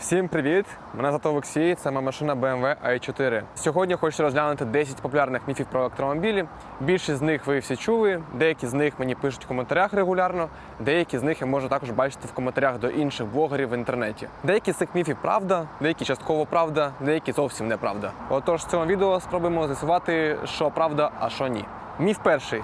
Всім привіт! Мене звати Олексій, це моя машина BMW i4. Сьогодні хочу розглянути 10 популярних міфів про електромобілі. Більшість з них ви всі чули, деякі з них мені пишуть в коментарях регулярно, деякі з них я можу також бачити в коментарях до інших блогерів в інтернеті. Деякі з цих міфів правда, деякі частково правда, деякі зовсім неправда. Отож, в цьому відео спробуємо з'ясувати, що правда, а що ні. Міф перший: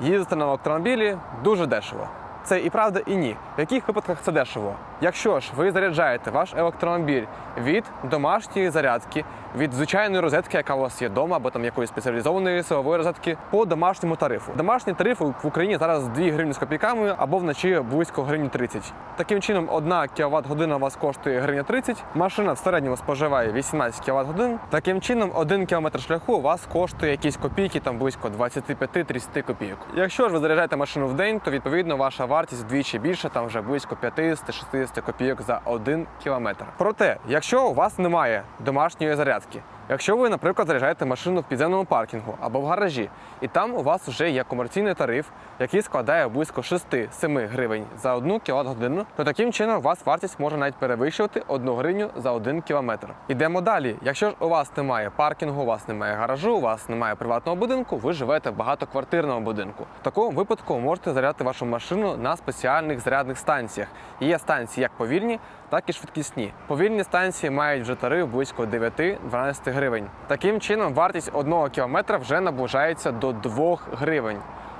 їздити на електромобілі дуже дешево. Це і правда, і ні. В яких випадках це дешево? Якщо ж ви заряджаєте ваш електромобіль від домашньої зарядки, від звичайної розетки, яка у вас є вдома, або там якоїсь спеціалізованої силової розетки, по домашньому тарифу. Домашній тариф в Україні зараз 2 гривні з копійками або вночі близько гривні 30. Таким чином, 1 кВт година у вас коштує гривня 30, машина в середньому споживає 18 кВт годин. Таким чином, 1 км шляху у вас коштує якісь копійки, там близько 25-30 копійок. Якщо ж ви заряджаєте машину в день, то відповідно ваша вартість вдвічі більше, там вже близько 50-60 копійок за 1 кілометр. Проте, якщо у вас немає домашньої зарядки, посадки. Якщо ви, наприклад, заряджаєте машину в підземному паркінгу або в гаражі, і там у вас вже є комерційний тариф, який складає близько 6-7 гривень за 1 кВт годину, то таким чином у вас вартість може навіть перевищувати 1 гривню за 1 кілометр. Ідемо далі. Якщо ж у вас немає паркінгу, у вас немає гаражу, у вас немає приватного будинку, ви живете в багатоквартирному будинку. В такому випадку ви можете заряджати вашу машину на спеціальних зарядних станціях. Є станції як повільні, так і швидкісні. Повільні станції мають вже тариф близько 9-12 гривень. Таким чином, вартість 1 кілометра вже наближається до 2 гривень.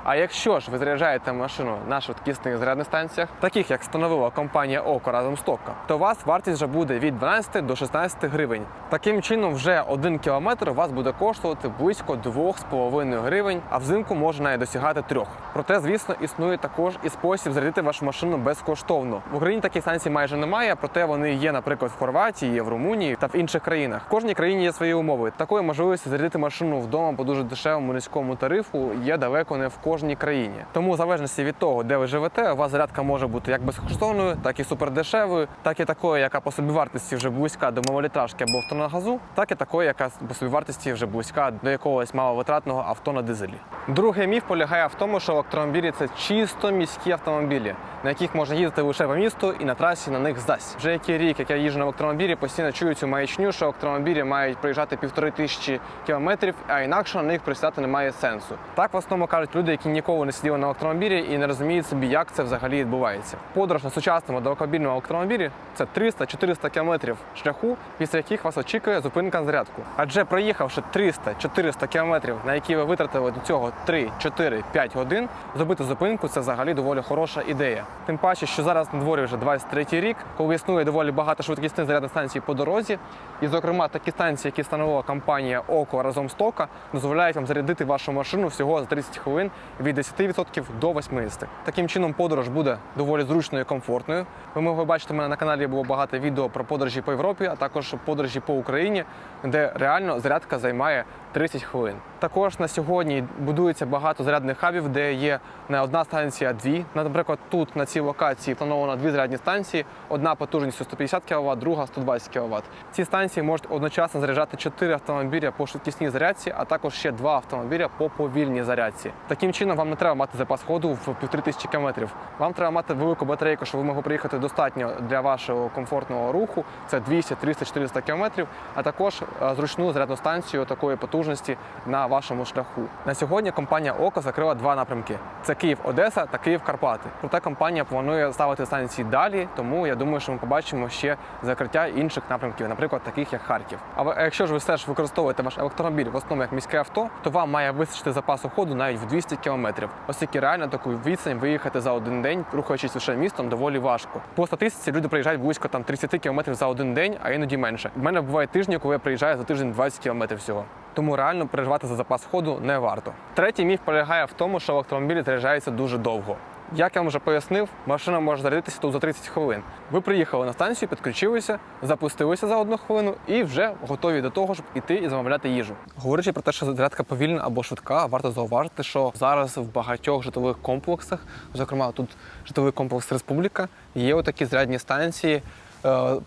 А якщо ж ви заряджаєте машину на швидкісних зарядних станціях, таких як встановила компанія ОКО разом з Токко, то у вас вартість вже буде від 12 до 16 гривень. Таким чином, вже 1 кілометр вас буде коштувати близько 2,5 гривень, а взимку може навіть досягати 3. Проте, звісно, існує також і спосіб зарядити вашу машину безкоштовно. В Україні таких станцій майже немає, проте вони є, наприклад, в Хорватії, в Румунії та в інших країнах. В кожній країні є свої умови. Такої можливості зарядити машину вдома по дуже дешевому низькому тарифу є далеко не в кожній країні. Тому, в залежності від того, де ви живете, у вас зарядка може бути як безкоштовною, так і супердешевою, так і такою, яка по собівартості вже близька до малолітражки або авто на газу, так і такою, яка по собівартості вже близька до якогось маловитратного авто на дизелі. Другий міф полягає в тому, що електромобілі це чисто міські автомобілі, на яких можна їздити лише по місту і на трасі на них зась. Вже який рік, як я їжджу на електромобілі, постійно чую цю маячню, що електромобілі мають проїжджати півтори тисячі кілометрів, а інакше на них присідати немає сенсу. Так в основному кажуть люди, які ніколи не сиділи на електромобілі і не розуміють собі, як це взагалі відбувається. Подорож на сучасному далекобільному електромобілі це 300-400 кілометрів шляху, після яких вас очікує зупинка зарядку. Адже проїхавши 300-400 кілометрів, на які ви витратили до цього 3, 4, 5 годин, зробити зупинку це взагалі доволі хороша ідея. Тим паче, що зараз на дворі вже 23 рік, коли існує доволі багато швидкісних зарядних станцій по дорозі, і, зокрема, такі станції, які встановила компанія ОКО разом з Тока, дозволяють вам зарядити вашу машину всього за 30 хвилин від 10% до 80%. Таким чином, подорож буде доволі зручною і комфортною. Ви могли бачити, у мене на каналі було багато відео про подорожі по Європі, а також подорожі по Україні, де реально зарядка займає 30 хвилин. Також на сьогодні будується багато зарядних хабів, де є не одна станція, а дві. Наприклад, тут на цій локації встановлено дві зарядні станції: одна потужністю 150 кВт, друга 120 кВт. Ці станції можуть одночасно заряджати 4 автомобіля по швидкісній зарядці, а також ще два автомобіля по повільній зарядці. Таким чином, вам не треба мати запас ходу в півтори тисячі кілометрів. Вам треба мати велику батарейку, щоб ви могли приїхати достатньо для вашого комфортного руху. Це 200, 300, 400 кілометрів, а також е, зручну зарядну станцію такої потужності на вашому шляху. На сьогодні компанія ОКО закрила два напрямки: це Київ-Одеса та Київ-Карпати. Проте компанія планує ставити станції далі, тому я думаю, що ми побачимо ще закриття інших напрямків, наприклад, таких як Харків. Але якщо ж ви все ж використовуєте ваш електромобіль в основному як міське авто, то вам має вистачити запасу ходу навіть в 200 кілометрів. Оскільки реально таку відстань виїхати за один день, рухаючись лише містом, доволі важко. По статистиці люди приїжджають близько там 30 кілометрів за один день, а іноді менше. У мене бувають тижні, коли я приїжджаю за тиждень 20 кілометрів всього. Тому реально переживати за запас ходу не варто. Третій міф полягає в тому, що електромобілі заряджаються дуже довго. Як я вам вже пояснив, машина може зарядитися тут за 30 хвилин. Ви приїхали на станцію, підключилися, запустилися за одну хвилину і вже готові до того, щоб іти і замовляти їжу. Говорячи про те, що зарядка повільна або швидка, варто зауважити, що зараз в багатьох житлових комплексах, зокрема тут житловий комплекс Республіка, є отакі зарядні станції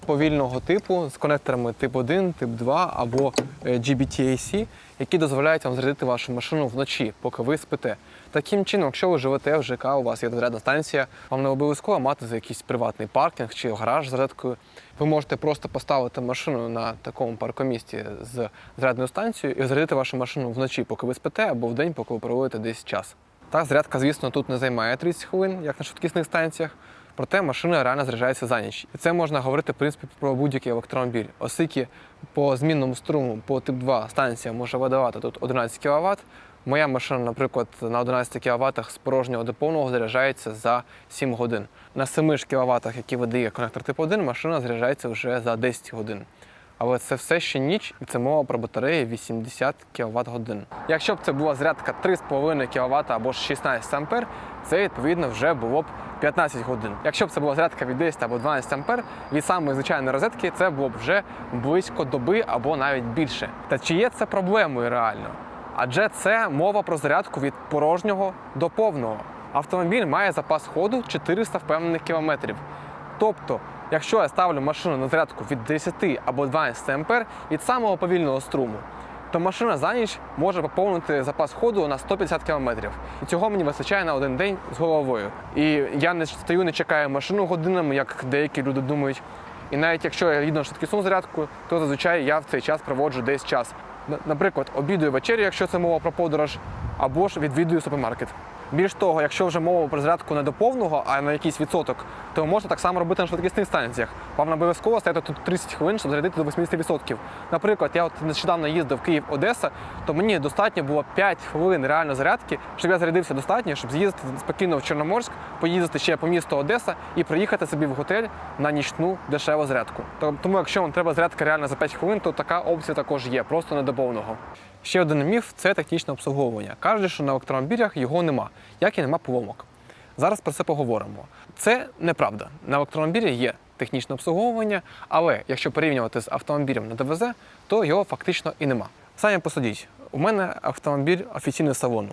повільного типу з конекторами тип 1, тип 2 або е, GBT-AC, які дозволяють вам зарядити вашу машину вночі, поки ви спите. Таким чином, якщо ви живете в ЖК, у вас є зарядна станція, вам не обов'язково мати за якийсь приватний паркінг чи гараж з зарядкою. Ви можете просто поставити машину на такому паркомісті з зарядною станцією і зарядити вашу машину вночі, поки ви спите, або вдень, поки ви проводите десь час. Так, зарядка, звісно, тут не займає 30 хвилин, як на швидкісних станціях. Проте машина реально заряджається за ніч. І це можна говорити в принципі про будь-який електромобіль, оскільки по змінному струму по тип 2 станція може видавати тут 11 кВт. Моя машина, наприклад, на 11 кВт з порожнього до повного заряджається за 7 годин. На 7 кВт, які видає конектор тип 1, машина заряджається вже за 10 годин. Але це все ще ніч, і це мова про батареї 80 кВт годин. Якщо б це була зарядка 3,5 кВт або 16 А, це відповідно вже було б 15 годин. Якщо б це була зарядка від 10 або 12 А, від самої звичайної розетки це було б вже близько доби або навіть більше. Та чи є це проблемою реально? Адже це мова про зарядку від порожнього до повного. Автомобіль має запас ходу 400 впевнених кілометрів. Тобто, якщо я ставлю машину на зарядку від 10 або 12 ампер від самого повільного струму, то машина за ніч може поповнити запас ходу на 150 км. І цього мені вистачає на один день з головою. І я не стою, не чекаю машину годинами, як деякі люди думають. І навіть якщо я їду на швидкісну зарядку, то зазвичай я в цей час проводжу десь час. Наприклад, обідаю вечерю, якщо це мова про подорож, або ж відвідую супермаркет. Більш того, якщо вже мова про зарядку не до повного, а на якийсь відсоток, то можна так само робити на швидкісних станціях. Вам не обов'язково стояти тут 30 хвилин, щоб зарядити до 80%. Наприклад, я от нещодавно їздив Київ-Одеса, то мені достатньо було 5 хвилин реально зарядки, щоб я зарядився достатньо, щоб з'їздити спокійно в Чорноморськ, поїздити ще по місту Одеса і приїхати собі в готель на нічну дешеву зарядку. То- Тому, якщо вам треба зарядка реально за 5 хвилин, то така опція також є, просто не до повного. Ще один міф це технічне обслуговування. Кажуть, що на електромобілях його нема, як і нема поломок. Зараз про це поговоримо. Це неправда. На електромобілі є технічне обслуговування, але якщо порівнювати з автомобілем на ДВЗ, то його фактично і нема. Самі посудіть, у мене автомобіль офіційний салону.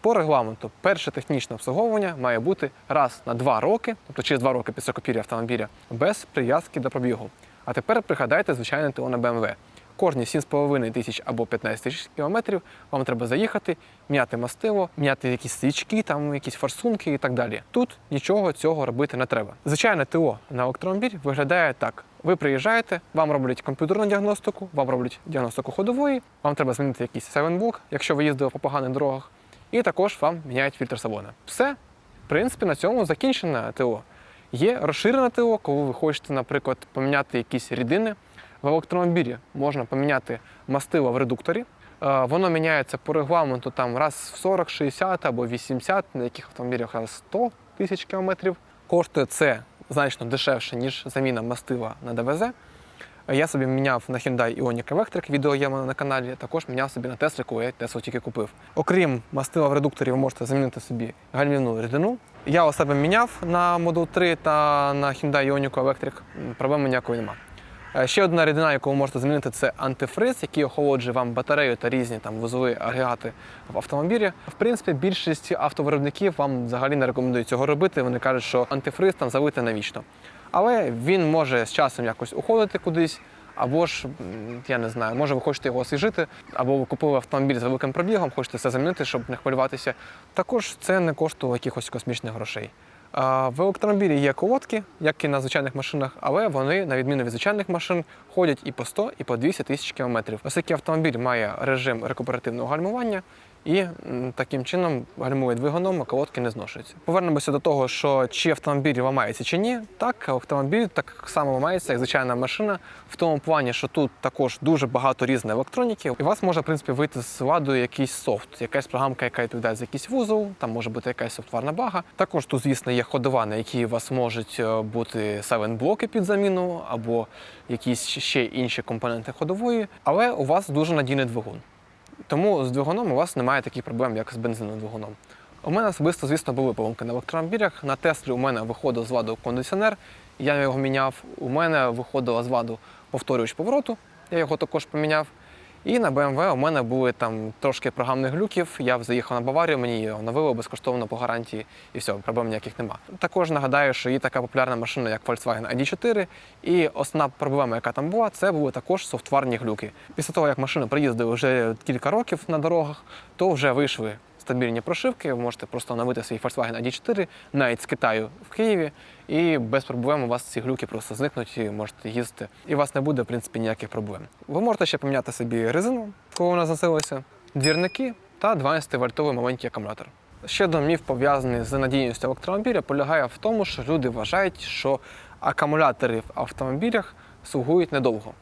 По регламенту, перше технічне обслуговування має бути раз на два роки, тобто через два роки після купівлі автомобіля, без прив'язки до пробігу. А тепер пригадайте звичайне ТО на BMW. Кожні 7,5 тисяч або 15 тисяч кілометрів вам треба заїхати, міняти мастило, міняти якісь свічки, там якісь форсунки і так далі. Тут нічого цього робити не треба. Звичайне ТО на електромобіль виглядає так: ви приїжджаєте, вам роблять комп'ютерну діагностику, вам роблять діагностику ходової, вам треба змінити якийсь севенблок, якщо ви їздили по поганих дорогах, і також вам міняють фільтр салона. Все, в принципі, на цьому закінчене ТО. Є розширене ТО, коли ви хочете, наприклад, поміняти якісь рідини. В електромобілі можна поміняти мастило в редукторі. Е, Воно міняється по регламенту там раз в 40, 60 або 80, на яких автомобілях раз 100 тисяч кілометрів. Коштує це значно дешевше, ніж заміна мастила на ДВЗ. Я собі міняв на Hyundai Ioniq Electric, відео є на каналі. Також міняв собі на Tesla, коли я Теслу тільки купив. Окрім мастила в редукторі, ви можете замінити собі гальмівну рідину. Я у себе міняв на Model 3 та на Hyundai Ioniq Electric. Проблеми ніякої нема. Е, Ще одна рідина, яку ви можете замінити, це антифриз, який охолоджує вам батарею та різні там вузові агрегати в автомобілі. В принципі, більшість автовиробників вам взагалі не рекомендують цього робити. Вони кажуть, що антифриз там залити навічно. Але він може з часом якось уходити кудись. Або ж, я не знаю, може ви хочете його освіжити, або ви купили автомобіль з великим пробігом, хочете все замінити, щоб не хвилюватися. Також це не коштує якихось космічних грошей. В електромобілі є колодки, як і на звичайних машинах, але вони, на відміну від звичайних машин, ходять і по 100, і по 200 тисяч кілометрів. Оскільки автомобіль має режим рекуперативного гальмування і таким чином гальмує двигуном, а колодки не зношуються. Повернемося до того, що чи автомобіль ламається чи ні. Так, автомобіль так само ламається, як звичайна машина, в тому плані, що тут також дуже багато різної електроніки, і у вас може в принципі вийти з ладу якийсь софт, якась програмка, яка відповідає за якийсь вузол, там може бути якась софтварна бага. Також тут, звісно, є ходова, на якій у вас можуть е, бути севен-блоки під заміну або якісь ще інші компоненти ходової, але у вас дуже надійний двигун. Тому з двигуном у вас немає таких проблем, як з бензиновим двигуном. У мене особисто, звісно, були поломки на електромобілях. На Теслі у мене виходив з ладу кондиціонер, я його міняв. У мене виходила з ладу повторювач повороту, я його також поміняв. І на BMW у мене були там трошки програмних глюків. Я заїхав на Баварію, мені її оновили безкоштовно по гарантії, і все, проблем ніяких нема. Також нагадаю, що є така популярна машина, як Volkswagen ID4, і основна проблема, яка там була, це були також софтварні глюки. Після того, як машина приїздила вже кілька років на дорогах, то вже вийшли стабільні прошивки. Ви можете просто оновити свій Volkswagen ID4 навіть з Китаю в Києві, і без проблем у вас ці глюки просто зникнуть і можете їздити. І у вас не буде, в принципі, ніяких проблем. Ви можете ще поміняти собі резину, коли вона зносилася, двірники та 12-вольтовий маленький акумулятор. Ще один міф пов'язаний з надійністю електромобіля полягає в тому, що люди вважають, що акумулятори в автомобілях слугують недовго.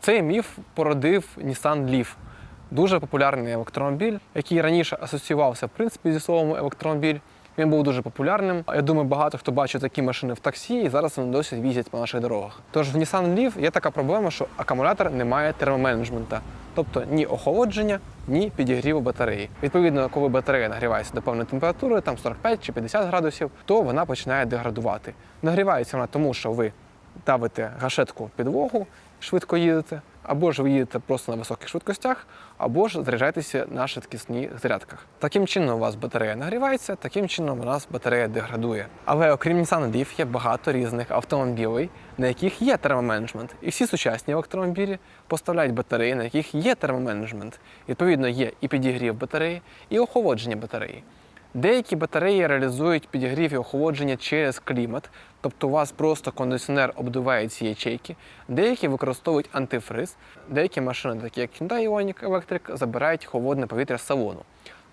Цей міф породив Nissan Leaf. Дуже популярний електромобіль, який раніше асоціювався в принципі зі словом електромобіль. Він був дуже популярним. Я думаю, багато хто бачив такі машини в таксі, і зараз вони досі їздять по наших дорогах. Тож в Nissan Leaf є така проблема, що акумулятор не має термоменеджмента, тобто ні охолодження, ні підігріву батареї. Відповідно, коли батарея нагрівається до певної температури, там 45 чи 50 градусів, то вона починає деградувати. Нагрівається вона тому, що ви давите гашетку підлогу, швидко їдете, або ж ви їдете просто на високих швидкостях, або ж заряджаєтеся на швидкісних зарядках. Таким чином у вас батарея нагрівається, таким чином у нас батарея деградує. Але окрім Nissan Leaf є багато різних автомобілей, на яких є термоменеджмент. І всі сучасні електромобілі поставляють батареї, на яких є термоменеджмент. Відповідно, є і підігрів батареї, і охолодження батареї. Деякі батареї реалізують підігрів і охолодження через клімат, тобто у вас просто кондиціонер обдуває ці ячейки. Деякі використовують антифриз, деякі машини, такі як Hyundai Ioniq Electric, забирають холодне повітря з салону.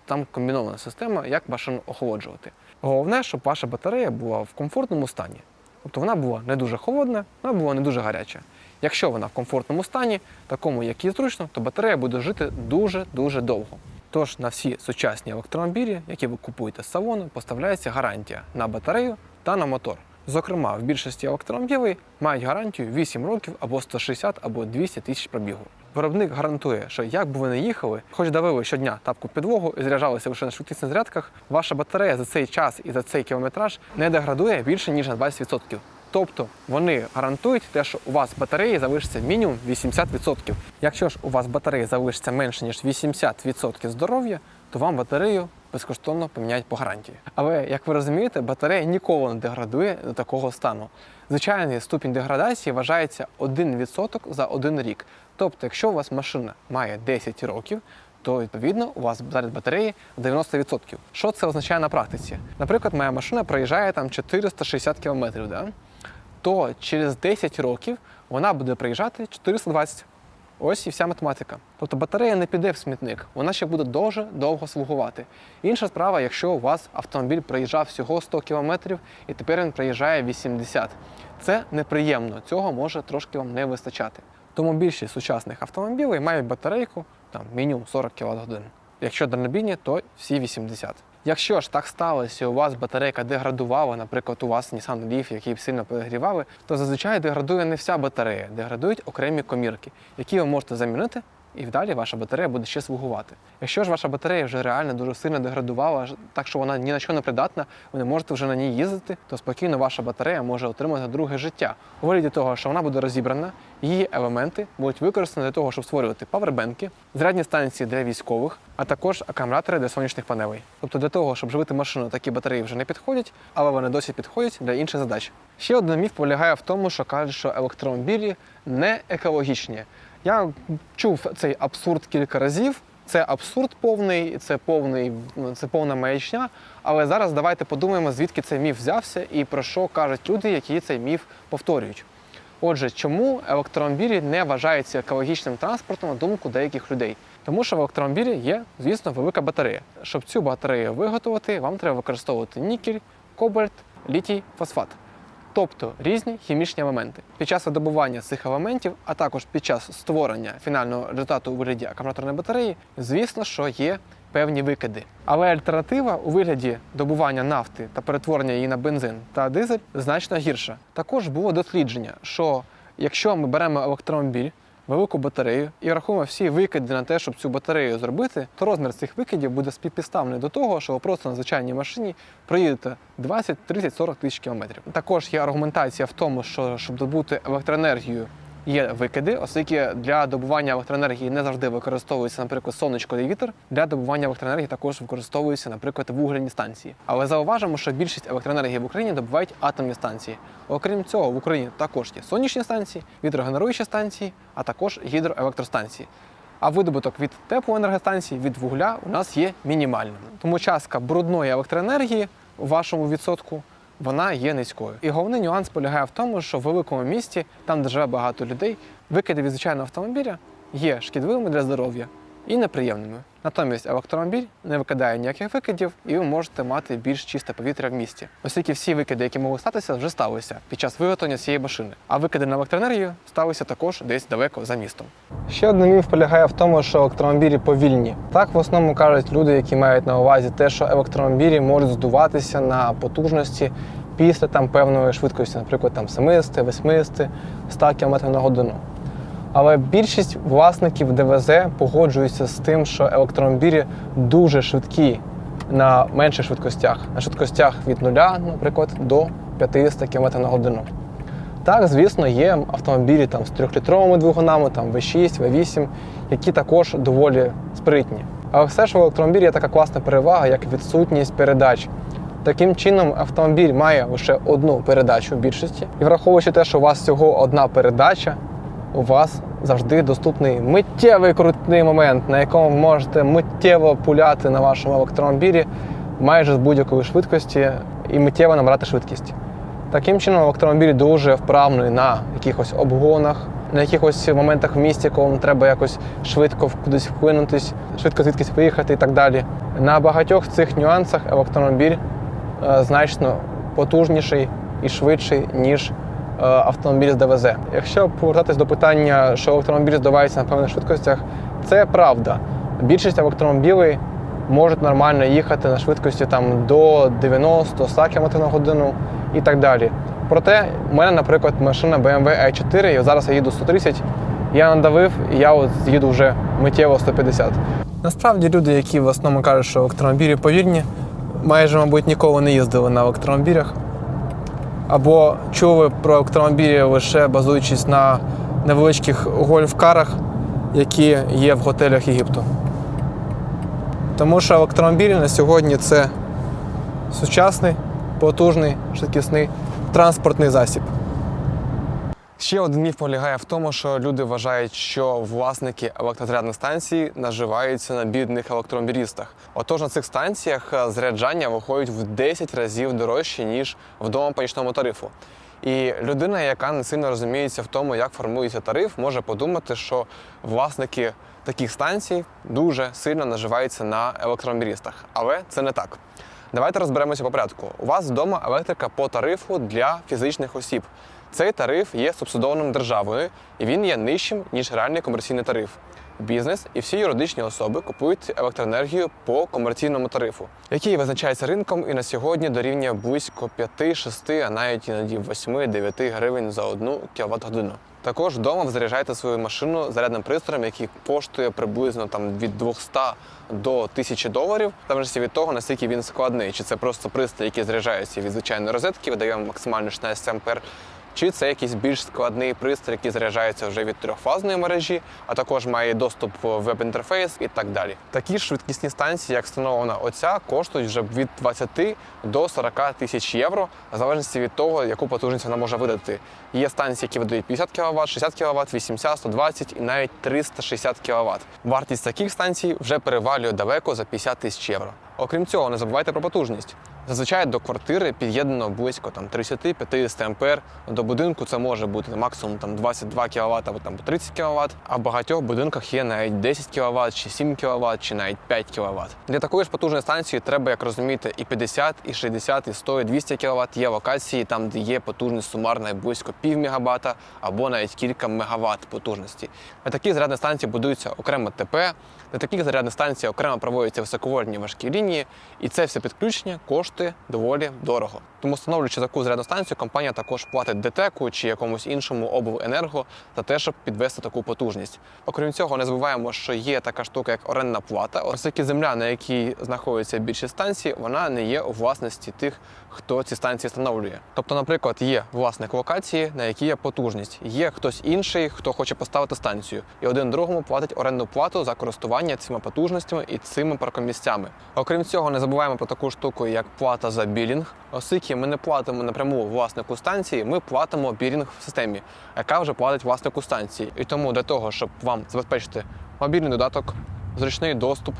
Там комбінована система, як машину охолоджувати. Головне, щоб ваша батарея була в комфортному стані. Тобто вона була не дуже холодна, вона була не дуже гаряча. Якщо вона в комфортному стані, такому як і зручно, то батарея буде жити дуже-дуже довго. Тож на всі сучасні електромобілі, які ви купуєте з салону, поставляється гарантія на батарею та на мотор. Зокрема, в більшості електромобілей мають гарантію 8 років або 160 або 200 тисяч пробігу. Виробник гарантує, що як би ви не їхали, хоч давили щодня тапку підлогу і заряджалися лише на швидкісних зарядках, ваша батарея за цей час і за цей кілометраж не деградує більше ніж на 20%. Тобто вони гарантують те, що у вас батареї залишиться мінімум 80%. Якщо ж у вас батареї залишиться менше ніж 80% здоров'я, то вам батарею безкоштовно поміняють по гарантії. Але як ви розумієте, батарея ніколи не деградує до такого стану. Звичайний ступінь деградації вважається 1% за один рік. Тобто, якщо у вас машина має 10 років, то відповідно у вас заряд батареї 90%. Що це означає на практиці? Наприклад, моя машина проїжджає там 460 км, да? То через 10 років вона буде проїжджати 420. Ось і вся математика. Тобто батарея не піде в смітник, вона ще буде дуже довго слугувати. Інша справа, якщо у вас автомобіль проїжджав всього 100 км і тепер він проїжджає 80. Це неприємно, цього може трошки вам не вистачати. Тому більшість сучасних автомобілів мають батарейку там мінімум 40 кВт. Якщо дальнобійні, то всі 80. Якщо ж так сталося, у вас батарейка деградувала, наприклад, у вас Nissan Leaf, який сильно перегрівали, то зазвичай деградує не вся батарея, деградують окремі комірки, які ви можете замінити, і далі ваша батарея буде ще слугувати. Якщо ж ваша батарея вже реально дуже сильно деградувала, так що вона ні на що не придатна, ви не можете вже на ній їздити, то спокійно ваша батарея може отримати друге життя. У вигляді того, що вона буде розібрана, її елементи будуть використані для того, щоб створювати павербенки, зарядні станції для військових, а також акумулятори для сонячних панелей. Тобто для того, щоб живити машину, такі батареї вже не підходять, але вони досі підходять для інших задач. Ще один міф полягає в тому, що кажуть, що електромобілі не екологічні. Я чув цей абсурд кілька разів. Це абсурд повний, це повний, це повна маячня. Але зараз давайте подумаємо, звідки цей міф взявся і про що кажуть люди, які цей міф повторюють. Отже, чому електромобілі не вважаються екологічним транспортом на думку деяких людей? Тому що в електромобілі є, звісно, велика батарея. Щоб цю батарею виготовити, вам треба використовувати нікель, кобальт, літій, фосфат. Тобто різні хімічні елементи. Під час видобування цих елементів, а також під час створення фінального результату у вигляді акумуляторної батареї, звісно, що є певні викиди. Але альтернатива у вигляді добування нафти та перетворення її на бензин та дизель значно гірша. Також було дослідження, що якщо ми беремо електромобіль, велику батарею і рахуємо всі викиди на те, щоб цю батарею зробити, то розмір цих викидів буде співпідставний до того, що ви просто на звичайній машині проїдете 20, 30, 40 тисяч кілометрів. Також є аргументація в тому, що щоб добути електроенергію є викиди, оскільки для добування електроенергії не завжди використовується, наприклад, сонечко і вітер. Для добування електроенергії також використовуються, наприклад, вугільні станції. Але зауважимо, що більшість електроенергії в Україні добувають атомні станції. Окрім цього, в Україні також є сонячні станції, вітрогенеруючі станції, а також гідроелектростанції. А видобуток від теплоенергостанцій, від вугля у нас є мінімальним. Тому частка брудної електроенергії у вашому відсотку вона є низькою. І головний нюанс полягає в тому, що в великому місті, там де живе багато людей, викиди від звичайного автомобіля є шкідливими для здоров'я і неприємними. Натомість електромобіль не викидає ніяких викидів, і ви можете мати більш чисте повітря в місті. Оскільки всі викиди, які могли статися, вже сталися під час виготовлення цієї машини. А викиди на електроенергію сталися також десь далеко за містом. Ще один міф полягає в тому, що електромобілі повільні. Так в основному кажуть люди, які мають на увазі те, що електромобілі можуть здуватися на потужності після там певної швидкості, наприклад, там 70, 80, 100 км на годину. Але більшість власників ДВЗ погоджуються з тим, що електромобілі дуже швидкі на менших швидкостях, на швидкостях від 0, наприклад, до 50 км на годину. Так, звісно, є автомобілі там, з 3-літровими двигунами, там V6, V8, які також доволі спритні. Але все ж в електромобілі є така класна перевага, як відсутність передач. Таким чином, автомобіль має лише одну передачу в більшості. І враховуючи те, що у вас всього одна передача, у вас завжди доступний миттєвий крутний момент, на якому ви можете миттєво пуляти на вашому електромобілі майже з будь-якої швидкості і миттєво набрати швидкість. Таким чином, електромобіль дуже вправний на якихось обгонах, на якихось моментах в місті, коли вам треба якось швидко кудись вплинутись, швидко звідкись виїхати і так далі. На багатьох цих нюансах електромобіль е, значно потужніший і швидший, ніж автомобіль з ДВЗ. Якщо повертатись до питання, що електромобіль здувається на певних швидкостях, це правда. Більшість електромобілей можуть нормально їхати на швидкості там, до 90-100 км на годину і так далі. Проте у мене, наприклад, машина BMW i4, і зараз я їду 130, я надавив, і я от їду вже миттєво 150. Насправді люди, які в основному кажуть, що електромобілі повільні, майже, мабуть, ніколи не їздили на електромобілях. Або чули про електромобілі лише базуючись на невеличких гольф-карах, які є в готелях Єгипту. Тому що електромобілі на сьогодні це сучасний, потужний, швидкісний транспортний засіб. Ще один міф полягає в тому, що люди вважають, що власники електрозарядних станцій наживаються на бідних електромобілістах. Отож на цих станціях е, заряджання виходить в 10 разів дорожче, ніж вдома по нічному тарифу. І людина, яка не сильно розуміється в тому, як формується тариф, може подумати, що власники таких станцій дуже сильно наживаються на електромобілістах. Але це не так. Давайте розберемося по порядку. У вас вдома електрика по тарифу для фізичних осіб. Цей тариф є субсидованим державою і він є нижчим, ніж реальний комерційний тариф. Бізнес і всі юридичні особи купують електроенергію по комерційному тарифу, який визначається ринком і на сьогодні дорівнює близько 5-6, а навіть іноді 8-9 гривень за одну кВт годину. Також вдома ви заряджаєте свою машину зарядним пристроєм, який коштує приблизно там від 200 до 1000 доларів, в залежності від того, наскільки він складний, чи це просто пристрій, який заряджається від звичайної розетки, видає максимально 16 ампер, чи це якийсь більш складний пристрій, який заряджається вже від трьохфазної мережі, а також має доступ в веб-інтерфейс і так далі. Такі швидкісні станції, як встановлена оця, коштують вже від 20 до 40 тисяч євро, в залежності від того, яку потужність вона може видати. Є станції, які видають 50 кВт, 60 кВт, 80, 120 і навіть 360 кВт. Вартість таких станцій вже перевалює далеко за 50 тисяч євро. Окрім цього, не забувайте про потужність. Зазвичай до квартири під'єднано близько там 35-50 ампер. До будинку це може бути максимум там 22 кВт або там 30 кВт. А в багатьох будинках є навіть 10 кВт, чи 7 кВт, чи навіть 5 кВт. Для такої ж потужної станції треба, як розуміти, і 50, і 60, і 100, і 200 кВт. Є локації там, де є потужність сумарна близько пів мегабата або навіть кілька мегаватт потужності. На такі зарядні станції будуються окремо ТП. На таких зарядних станціях окремо проводяться високовольтні важкі лінії, і це все підключення коштує коштує доволі дорого. Тому встановлюючи таку зарядну станцію, компанія також платить ДТЕКу чи якомусь іншому обленерго за те, щоб підвести таку потужність. Окрім цього, не забуваємо, що є така штука, як орендна плата, оскільки земля, на якій знаходиться більшість станцій, вона не є у власності тих, хто ці станції встановлює. Тобто, наприклад, є власник локації, на якій є потужність, є хтось інший, хто хоче поставити станцію, і один другому платить орендну плату за користування цими потужностями і цими паркомісцями. Окрім цього, не забуваємо про таку штуку, як плата за білінг, оскільки ми не платимо напряму власнику станції, ми платимо бірінг в системі, яка вже платить власнику станції. І тому для того, щоб вам забезпечити мобільний додаток, зручний доступ,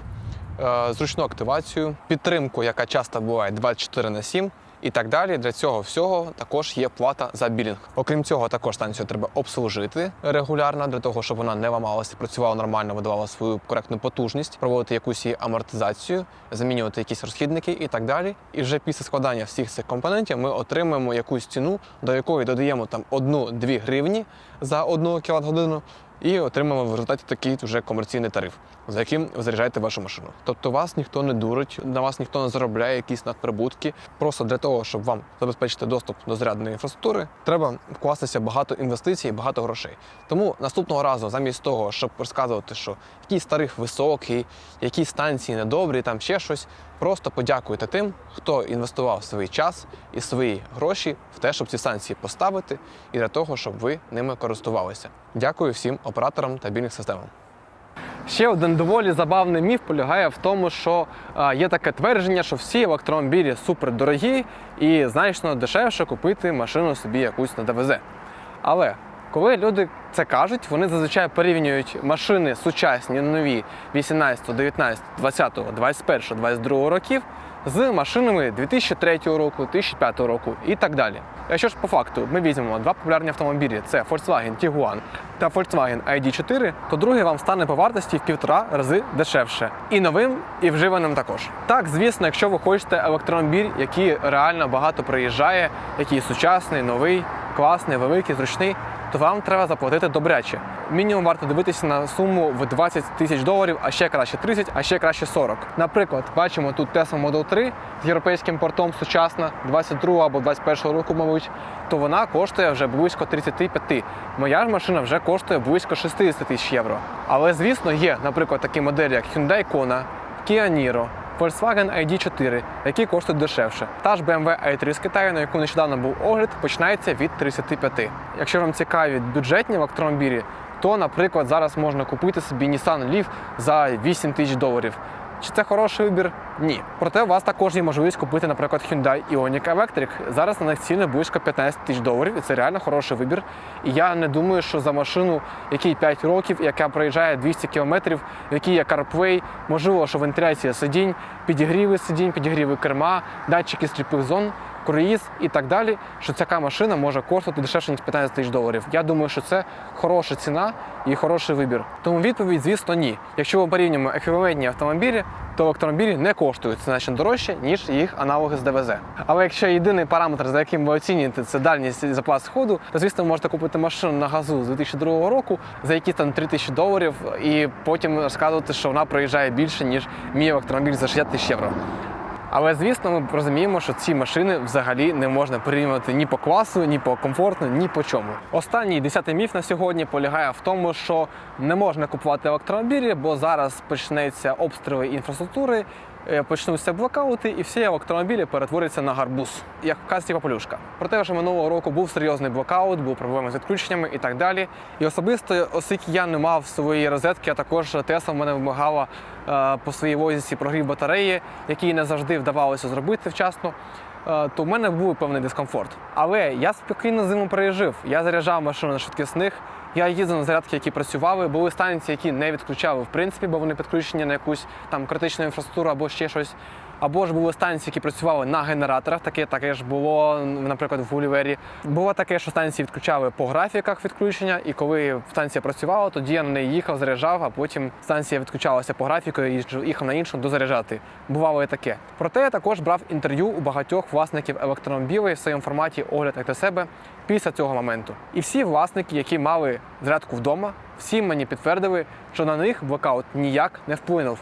е, зручну активацію, підтримку, яка часто буває 24 на 7, і так далі. Для цього всього також є плата за білінг. Окрім цього, також станцію треба обслужити регулярно для того, щоб вона не ламалася, працювала нормально, видавала свою коректну потужність, проводити якусь її амортизацію, замінювати якісь розхідники і так далі. І вже після складання всіх цих компонентів ми отримаємо якусь ціну, до якої додаємо там 1-2 гривні за 1 кВт годину. І отримаємо в результаті такий вже комерційний тариф, за яким ви заряджаєте вашу машину. Тобто вас ніхто не дурить, на вас ніхто не заробляє якісь надприбутки. Просто для того, щоб вам забезпечити доступ до зарядної інфраструктури, треба вкластися багато інвестицій, багато грошей. Тому наступного разу, замість того, щоб розказувати, що якийсь тариф високий, якісь станції недобрі, там ще щось, просто подякуйте тим, хто інвестував свій час і свої гроші в те, щоб ці станції поставити, і для того, щоб ви ними користувалися. Дякую всім операторам та більних системам. Ще один доволі забавний міф полягає в тому, що е, є таке твердження, що всі електромобілі супердорогі і значно дешевше купити машину собі якусь на ДВЗ. Але коли люди це кажуть, вони зазвичай порівнюють машини сучасні, нові 18, 19, 20, 21, 22 років з машинами 2003 року, 2005 року і так далі. Якщо ж по факту ми візьмемо два популярні автомобілі: це Volkswagen Tiguan та Volkswagen ID4, то другий вам стане по вартості в півтора рази дешевше. І новим, і вживаним також. Так, звісно, якщо ви хочете електромобіль, який реально багато приїжджає, який сучасний, новий, класний, великий, зручний, то вам треба заплатити добряче. Мінімум варто дивитися на суму в 20 тисяч доларів, а ще краще 30, а ще краще 40. Наприклад, бачимо тут Tesla Model 3 з європейським портом сучасна, 22 або 21 року, мабуть, то вона коштує вже близько 35. Моя ж машина вже коштує близько 60 тисяч євро. Але звісно, є, наприклад, такі моделі, як Hyundai Kona, Kia Niro, Volkswagen ID4, які коштують дешевше. Та ж BMW i3 з Китаю, на яку нещодавно був огляд, починається від 35. Якщо вам цікаві бюджетні електромобілі, то, наприклад, зараз можна купити собі Nissan Leaf за 8 тисяч доларів. Чи це хороший вибір? Ні. Проте у вас також є можливість купити, наприклад, Hyundai Ioniq Electric. Зараз на них ціни близько 15 тисяч доларів, і це реально хороший вибір. І я не думаю, що за машину, якій 5 років, яка проїжджає 200 кілометрів, в якій є CarPlay, можливо, що вентиляція сидінь, підігріви сидінь, підігріви керма, датчики сліпих зон. Круїз і так далі, що така машина може коштувати дешевше ніж 15 тисяч доларів. Я думаю, що це хороша ціна і хороший вибір. Тому відповідь, звісно, ні. Якщо ми порівнюємо еквівалентні автомобілі, то електромобілі не коштують значно дорожче, ніж їх аналоги з ДВЗ. Але якщо єдиний параметр, за яким ви оцінюєте, це дальність і запас ходу, то звісно ви можете купити машину на газу з 2002 року за якісь там 3 тисячі доларів, і потім розказувати, що вона проїжджає більше, ніж мій електромобіль за 60 тисяч євро. Але звісно, ми розуміємо, що ці машини взагалі не можна порівнювати ні по класу, ні по комфорту, ні по чому. Останній десятий міф на сьогодні полягає в тому, що не можна купувати електромобілі, бо зараз почнеться обстріли інфраструктури, почнуться блокаути, і всі електромобілі перетворяться на гарбуз, як в казці Попелюшка. Проте вже минулого року був серйозний блокаут, був проблеми з відключеннями і так далі. І особисто, оскільки я не мав своєї розетки, а також Тесла в мене вимагала е, по своїй логіці прогрів батареї, який не завжди вдавалося зробити вчасно. е, То в мене був певний дискомфорт. Але я спокійно зиму пережив. Я заряджав машину на швидкісних. Я їздив на зарядки, які працювали. Були станції, які не відключали в принципі, бо вони підключені на якусь там критичну інфраструктуру або ще щось. Або ж були станції, які працювали на генераторах. Таке таке ж було, наприклад, в Гулівері. Було таке, що станції відключали по графіках відключення, і коли станція працювала, тоді я на неї їхав, заряджав, а потім станція відключалася по графіку і їхав на іншу дозаряджати. Бувало і таке. Проте я також брав інтерв'ю у багатьох власників електромобілів в своєму форматі огляд як для себе після цього моменту. І всі власники, які мали зарядку вдома, всі мені підтвердили, що на них блокаут ніяк не вплинув.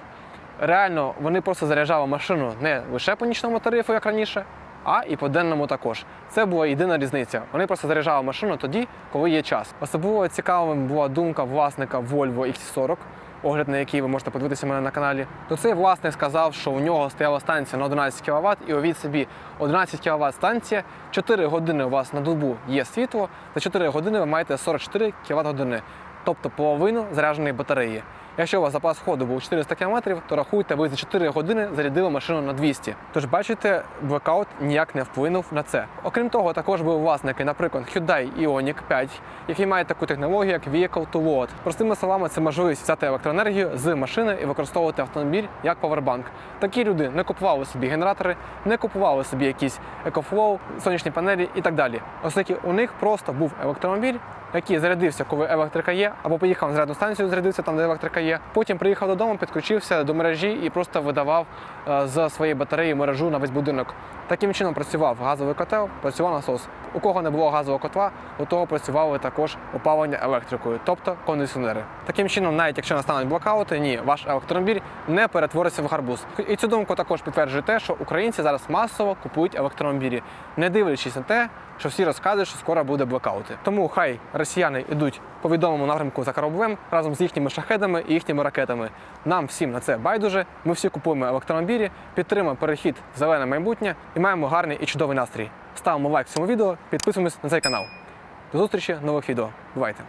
Реально вони просто заряджали машину не лише по нічному тарифу, як раніше, а і по денному також. Це була єдина різниця. Вони просто заряджали машину тоді, коли є час. Особливо цікавим була думка власника Volvo XC40, огляд на який ви можете подивитися в мене на каналі. То цей власник сказав, що у нього стояла станція на 11 кВт, і уявіть собі, 11 кВт станція, 4 години у вас на добу є світло, за 4 години ви маєте 44 кВт години, тобто половину зарядженої батареї. Якщо у вас запас ходу був 400 км, то рахуйте, ви за 4 години зарядили машину на 200. Тож бачите, блекаут ніяк не вплинув на це. Окрім того, також були власники, наприклад, Hyundai Ioniq 5, який має таку технологію, як Vehicle to Load. Простими словами, це можливість взяти електроенергію з машини і використовувати автомобіль як павербанк. Такі люди не купували собі генератори, не купували собі якісь екофлоу, сонячні панелі і так далі. Оскільки у них просто був електромобіль, який зарядився, коли електрика є, або поїхав на зарядну станцію, зарядився там, де електрика є. Потім приїхав додому, підключився до мережі і просто видавав е, з своєї батареї мережу на весь будинок. Таким чином працював газовий котел, працював насос. У кого не було газового котла, у того працювали також опалення електрикою, тобто кондиціонери. Таким чином, навіть якщо настануть блокаути, ні, ваш електромобіль не перетвориться в гарбуз. І цю думку також підтверджує те, що українці зараз масово купують електромобілі, не дивлячись на те, що всі розказують, що скоро буде блокаути. Тому хай росіяни йдуть по відомому напрямку за кораблем разом з їхніми шахедами і їхніми ракетами. Нам всім на це байдуже. Ми всі купуємо електромобілі, підтримуємо перехід в зелене майбутнє і маємо гарний і чудовий настрій. Ставимо лайк цьому відео, підписуємось на цей канал. До зустрічі нових відео. Бувайте!